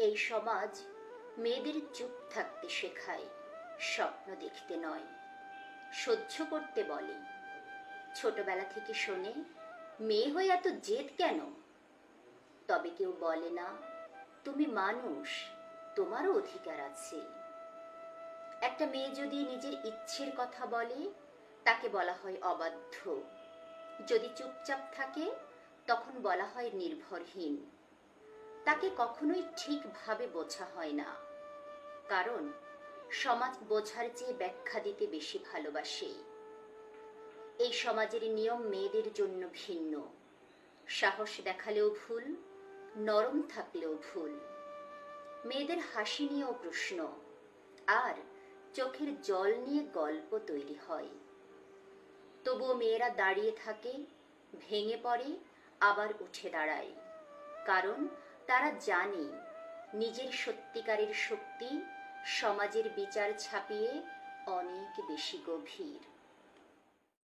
এই সমাজ মেয়েদের চুপ থাকতে শেখায়, স্বপ্ন দেখতে নয়, সহ্য করতে বলে। ছোটবেলা থেকে শোনে, মেয়ে হয়ে এত জেদ কেন? তবে কেউ বলে না, তুমি মানুষ, তোমারও অধিকার আছে। একটা মেয়ে যদি নিজের ইচ্ছের কথা বলে, তাকে বলা হয় অবাধ্য। যদি চুপচাপ থাকে, তখন বলা হয় নির্ভরহীন। তাকে কখনোই ঠিকভাবে বোঝা হয় না। কারণ, সমাজ বোঝার চেয়ে ব্যাখ্যা দিতে বেশি ভালোবাসে। এই সমাজের নিয়ম মেয়েদের জন্য ভিন্ন। সাহস দেখালেও ভুল, নরম থাকলেও ভুল। মেয়েদের হাসি নিয়েও প্রশ্ন, আর চোখের জল নিয়ে গল্প তৈরি হয়। তবুও মেয়েরা দাঁড়িয়ে থাকে, ভেঙে পড়ে, আবার উঠে দাঁড়ায়। কারণ তারা জানে নিজের সত্যিকারের শক্তি সমাজের বিচার ছাপিয়ে অনেক বেশি গভীর।